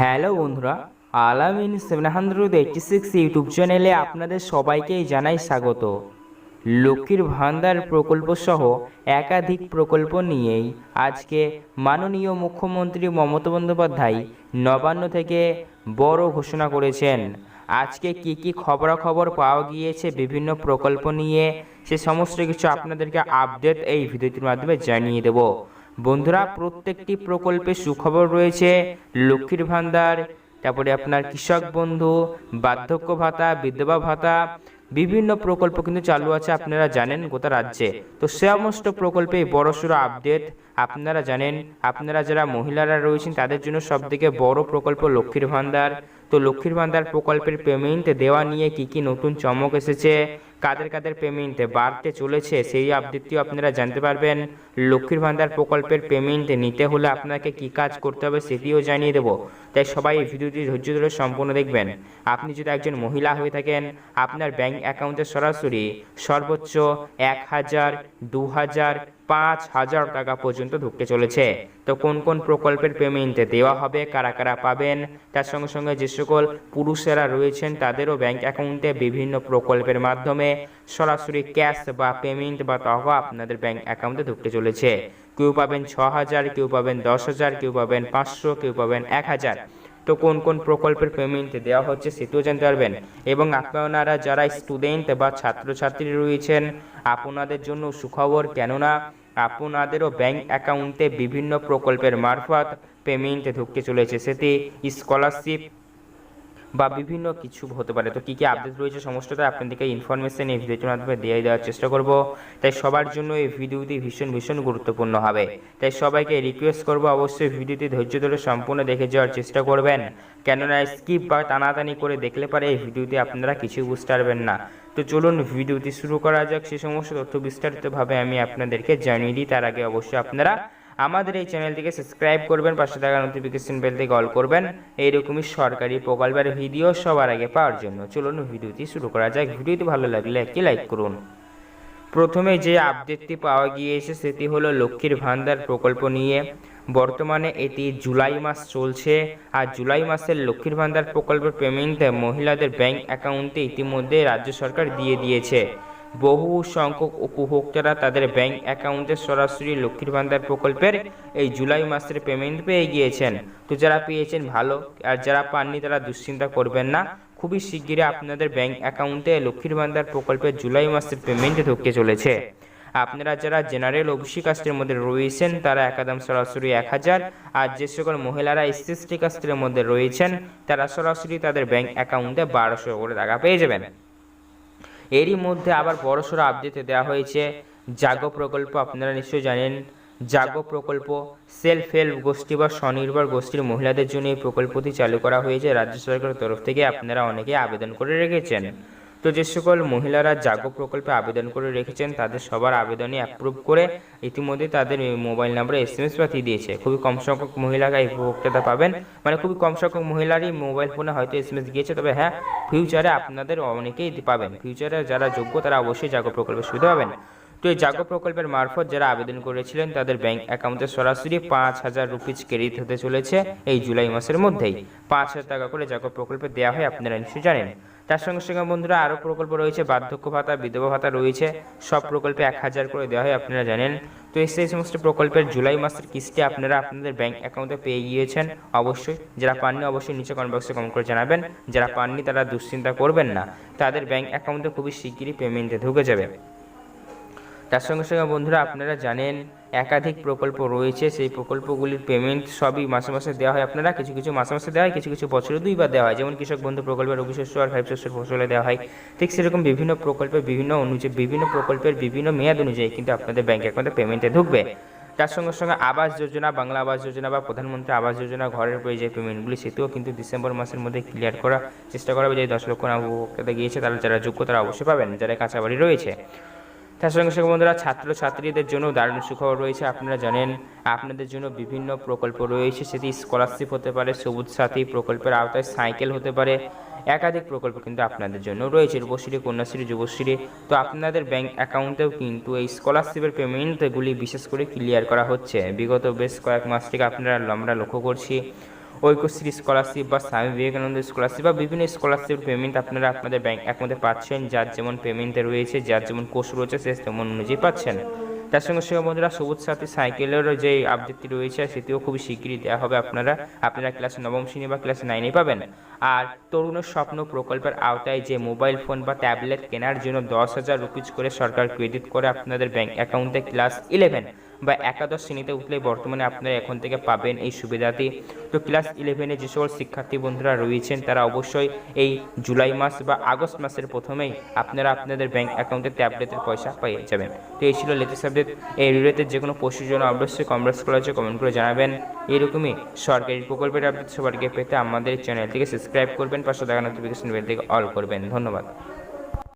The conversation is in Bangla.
হ্যালো বন্ধুরা, Alamin seven hundred eighty six YouTube চ্যানেলে আপনাদের সবাইকেই জানাই স্বাগত। লক্ষ্মীর ভান্ডার প্রকল্প সহ একাধিক প্রকল্প নিয়েই আজকে মাননীয় মুখ্যমন্ত্রী মমতা বন্দ্যোপাধ্যায় নবান্ন থেকে বড় ঘোষণা করেছেন। আজকে কি কি খবরাখবর পাওয়া গিয়েছে, বিভিন্ন প্রকল্প নিয়ে, সে সমস্ত কিছু আপনাদেরকে আপডেট এই ভিডিওটির মাধ্যমে জানিয়ে দেব। বন্ধুরা, প্রত্যেকটি প্রকল্পে সুখবর রয়েছে। লক্ষ্মীর ভান্ডার তারপরে আপনার কৃষক বন্ধু, বার্ধক্য ভাতা, বিধবা ভাতা, বিভিন্ন প্রকল্প কিন্তু চালু আছে, আপনারা জানেন গোটা রাজ্যে। তো সমস্ত প্রকল্পে বড়সড় আপডেট আপনারা জানেন। আপনারা যারা মহিলারা রয়েছেন, তাদের জন্য সবথেকে বড় প্রকল্প লক্ষ্মীর ভান্ডার তো লক্ষ্মীর ভান্ডার প্রকল্পের পেমেন্ট দেওয়া নিয়ে কি কি নতুন চমক এসেছে? কাদের কাদের পেমেন্ট বাড়তে চলেছে সেই আপডেটটিও আপনারা জানতে পারবেন। লক্ষ্মীর ভান্ডার প্রকল্পের পেমেন্ট নিতে হলে আপনাকে কি কাজ করতে হবে সেটিও জানিয়ে দেবো। তাই সবাই এই ভিডিওটি ধৈর্য ধরে সম্পূর্ণ দেখবেন। আপনি যদি একজন মহিলা হয়ে থাকেন, আপনার ব্যাংক অ্যাকাউন্টে সরাসরি সর্বোচ্চ এক হাজার, দু হাজার পাঁচ হাজার টাকা পর্যন্ত ঢুকতে চলেছে। তো কোন কোন প্রকল্পের পেমেন্ট দেওয়া হবে, কারা কারা পাবেন? তার সঙ্গে সঙ্গে যে সকল পুরুষেরা রয়েছেন, তাদেরও ব্যাংক অ্যাকাউন্টে বিভিন্ন প্রকল্পের মাধ্যমে সরাসরি ক্যাশ বা পেমেন্ট বা টাকা আপনাদের ব্যাংক অ্যাকাউন্টে ঢুকতে চলেছে। কেউ পাবেন ছ হাজার, কেউ পাবেন দশ হাজার, কেউ পাবেন পাঁচশো, কেউ পাবেন এক হাজার। তো কোন কোন প্রকল্পের পেমেন্ট দেওয়া হচ্ছে সেটিও জানতে পারবেন। এবং আপনারা যারা স্টুডেন্ট বা ছাত্রছাত্রী রয়েছেন, আপনাদের জন্য সুখবর কেননা আপনাদেরও ব্যাংক অ্যাকাউন্টে বিভিন্ন প্রকল্পের মারফত পেমেন্ট ঢুকতে চলেছে। সেটি স্কলারশিপ বা বিভিন্ন কিছু হতে পারে। তো কী কী আপডেট রয়েছে সমস্তটা আপনাদেরকে ইনফরমেশন এই ভিডিওটির মাধ্যমে দিয়ে দেওয়ার চেষ্টা করব। তাই সবার জন্য এই ভিডিওটি ভীষণ ভীষণ গুরুত্বপূর্ণ হবে। তাই সবাইকে রিকোয়েস্ট করব অবশ্যই ভিডিওটি ধৈর্য ধরে সম্পূর্ণ দেখে যাওয়ার চেষ্টা করবেন। কেননা স্কিপ বা টানাটানি করে দেখলে পারে এই ভিডিওটি আপনারা কিছু বুঝতে পারবেন না। তো চলুন ভিডিওটি শুরু করা যাক। সে সমস্ত তথ্য বিস্তারিতভাবে আমি আপনাদেরকে জানিয়ে দিই। তার আগে অবশ্যই আপনারা আমাদের এই চ্যানেলটিকে সাবস্ক্রাইব করবেন, পাশে থাকা নোটিফিকেশন বেল কল করবেন। এইরকমই সরকারি প্রকল্পের ভিডিও সবার আগে পাওয়ার জন্য চলুন ভিডিওটি শুরু করা যাক। ভিডিওটি ভালো লাগলে একটি লাইক করুন। প্রথমে যে আপডেটটি পাওয়া গিয়েছে সেটি হলো লক্ষ্মীর ভান্ডার প্রকল্প নিয়ে। বর্তমানে এটি জুলাই মাস চলছে আর জুলাই মাসের লক্ষ্মীর ভান্ডার প্রকল্পের পেমেন্ট মহিলাদের ব্যাংক অ্যাকাউন্টে ইতিমধ্যে রাজ্য সরকার দিয়ে দিয়েছে। বহু সংখ্যক উপভোক্তারা তাদের ব্যাংক অ্যাকাউন্টে সরাসরি লক্ষ্মীর ভান্ডার প্রকল্পের এই জুলাই মাসের পেমেন্ট পেয়ে গিয়েছেন। তো যারা পেয়েছেন ভালো, আর যারা পাননি তারা দুশ্চিন্তা করবেন না। খুবই শিগগিরই আপনাদের ব্যাংক অ্যাকাউন্টে লক্ষ্মীর ভান্ডার প্রকল্পের জুলাই মাসের পেমেন্ট ঢুকতে চলেছে। আপনারা যারা জেনারেল ওবিসি কাস্টের মধ্যে রয়েছেন, তারা একাদম সরাসরি এক হাজার, আর যে সকল মহিলারা এসসি কাস্টের মধ্যে রয়েছেন, তারা সরাসরি তাদের ব্যাংক অ্যাকাউন্টে বারোশো করে টাকা পেয়ে যাবেন। এরই মধ্যে আবার বড়সড় আপডেট দেওয়া হয়েছে। জাগো প্রকল্প, আপনারা নিশ্চয়ই জানেন। জাগো প্রকল্প সেলফ হেল্প গোষ্ঠী বা স্বনির্ভর গোষ্ঠীর মহিলাদের জন্য এই প্রকল্পটি চালু করা হয়েছে। রাজ্য সরকারের তরফ থেকে আপনারা অনেকে আবেদন করে রেখেছেন। তো যে সকল মহিলারা জাগো প্রকল্পে আবেদন করে রেখেছেন, তাদের সবার আবেদনই অ্যাপ্রুভ করে ইতিমধ্যে তাদের মোবাইল নাম্বারে এস এম এস পাঠিয়ে দিয়েছে। খুবই কম সংখ্যক মহিলারা এই উপভোক্তাটা পাবেন। মানে খুবই কম সংখ্যক মহিলারই মোবাইল ফোনে হয়তো এস এম এস গিয়েছে তবে হ্যাঁ ফিউচারে আপনাদের অনেকেই পাবেন। ফিউচারে যারা যোগ্য, তারা অবশ্যই জাগো প্রকল্পের সুবিধা পাবেন। তো এই জাগো প্রকল্পের মারফত যারা আবেদন করেছিলেন, তাদের ব্যাংক অ্যাকাউন্টে সরাসরি পাঁচ হাজার রুপিজ ক্রেডিট হতে চলেছে এই জুলাই মাসের মধ্যেই। পাঁচ হাজার টাকা করে জাগো প্রকল্পে দেওয়া হয়, আপনারা নিশ্চয়ই জানেন। তার সঙ্গে সঙ্গে বন্ধুরা আরও প্রকল্প রয়েছে, বার্ধক্য ভাতা, বিধবা ভাতা রয়েছে, সব প্রকল্পে এক হাজার করে দেওয়া হয়, আপনারা জানেন। তো এই সেই সমস্ত প্রকল্পের জুলাই মাসের কিস্তি আপনারা আপনাদের ব্যাঙ্ক অ্যাকাউন্টে পেয়ে গিয়েছেন। অবশ্যই যারা পাননি অবশ্যই নিচে কমেন্ট বক্সে কমেন্ট করে জানাবেন। যারা পাননি তারা দুশ্চিন্তা করবেন না। তাদের ব্যাঙ্ক অ্যাকাউন্টে খুবই শিগগিরই পেমেন্টে ঢুকে যাবে। তার সঙ্গে সঙ্গে বন্ধুরা আপনারা জানেন, একাধিক প্রকল্প রয়েছে, সেই প্রকল্পগুলির পেমেন্ট সবই মাসে মাসে দেওয়া হয়। আপনারা কিছু কিছু মাসে মাসে দেওয়া হয়, কিছু কিছু বছরে দুইবার দেওয়া হয়। যেমন কৃষক বন্ধু প্রকল্পের রবি শস্য আর ফাইভ শস্যের ফসলে দেওয়া হয়। ঠিক সেরকম বিভিন্ন প্রকল্পের বিভিন্ন অনুযায়ী, বিভিন্ন প্রকল্পের বিভিন্ন মেয়াদ অনুযায়ী কিন্তু আপনাদের ব্যাংক অ্যাকাউন্টে পেমেন্টে ঢুকবে। তার সঙ্গে সঙ্গে আবাস যোজনা, বাংলা আবাস যোজনা বা প্রধানমন্ত্রী আবাস যোজনা, ঘরের পরে যে পেমেন্টগুলি সেটিও কিন্তু ডিসেম্বর মাসের মধ্যে ক্লিয়ার করার চেষ্টা করা হবে। যে দশ লক্ষ উপভোক্তাতে গিয়েছে, তারা যারা যোগ্য তারা অবশ্যই পাবেন। যারা কাঁচা বাড়ি রয়েছে। তার সঙ্গে সঙ্গে বন্ধুরা ছাত্র ছাত্রীদের জন্য দারুণ সুখবর রয়েছে, আপনারা জানেন। আপনাদের জন্য বিভিন্ন প্রকল্প রয়েছে, সেটি স্কলারশিপ হতে পারে, সবুজ সাথী প্রকল্পের আওতায় সাইকেল হতে পারে, একাধিক প্রকল্প কিন্তু আপনাদের জন্য রয়েছে, রূপশ্রী, কন্যাশ্রী, যুবশ্রী। তো আপনাদের ব্যাংক অ্যাকাউন্টেও কিন্তু এই স্কলারশিপের পেমেন্টগুলি বিশেষ করে ক্লিয়ার করা হচ্ছে। বিগত বেশ কয়েক মাস থেকে আপনারা আমরা লক্ষ্য করছি ঐক্যশ্রী স্কলারশিপ বা স্বামী বিবেকানন্দ স্কলারশিপ বা বিভিন্ন স্কলারশিপ পেমেন্ট আপনারা আপনাদের ব্যাংক অ্যাকাউন্টে পাচ্ছেন, যার যেমন পেমেন্টে রয়েছে, যার যেমন কোর্স রয়েছে, সে তেমন অনুযায়ী পাচ্ছেন। তার সঙ্গে সঙ্গে বন্ধুরা, সবুজ সাথী সাইকেলেরও যে আপডেটটি রয়েছে, সেটিও খুবই শিগগিরই দেওয়া হবে আপনারা। আপনারা ক্লাস নবম শ্রেণি বা ক্লাস নাইনে পাবেন। আর তরুণের স্বপ্ন প্রকল্পের আওতায় যে মোবাইল ফোন বা ট্যাবলেট কেনার জন্য দশ হাজার রুপিজ করে সরকার ক্রেডিট করে আপনাদের ব্যাঙ্ক অ্যাকাউন্টে ক্লাস ইলেভেন বা একাদশ শ্রেণীতে উঠলে বর্তমানে আপনারা এখন থেকে পাবেন এই সুবিধাটি। তো ক্লাস ইলেভেনে যে সকল শিক্ষার্থী বন্ধুরা রয়েছেন, তারা অবশ্যই এই জুলাই মাস বা আগস্ট মাসের প্রথমেই আপনারা আপনাদের ব্যাংক অ্যাকাউন্টে ট্যাবলেটের পয়সা পেয়ে যাবেন। তো এই ছিল লেটেস্ট আপডেট এই রিলেটেড যে কোনো প্রশ্নের জন্য অবশ্যই কমেন্টস করা হচ্ছে কমেন্ট করে জানাবেন। এরকমই সরকারি প্রকল্পের আপডেট সবার আগে পেতে আমাদের চ্যানেলটিকে সাবস্ক্রাইব করবেন, পাশে দেখা নোটিফিকেশন বেল থেকে অল করবেন। ধন্যবাদ।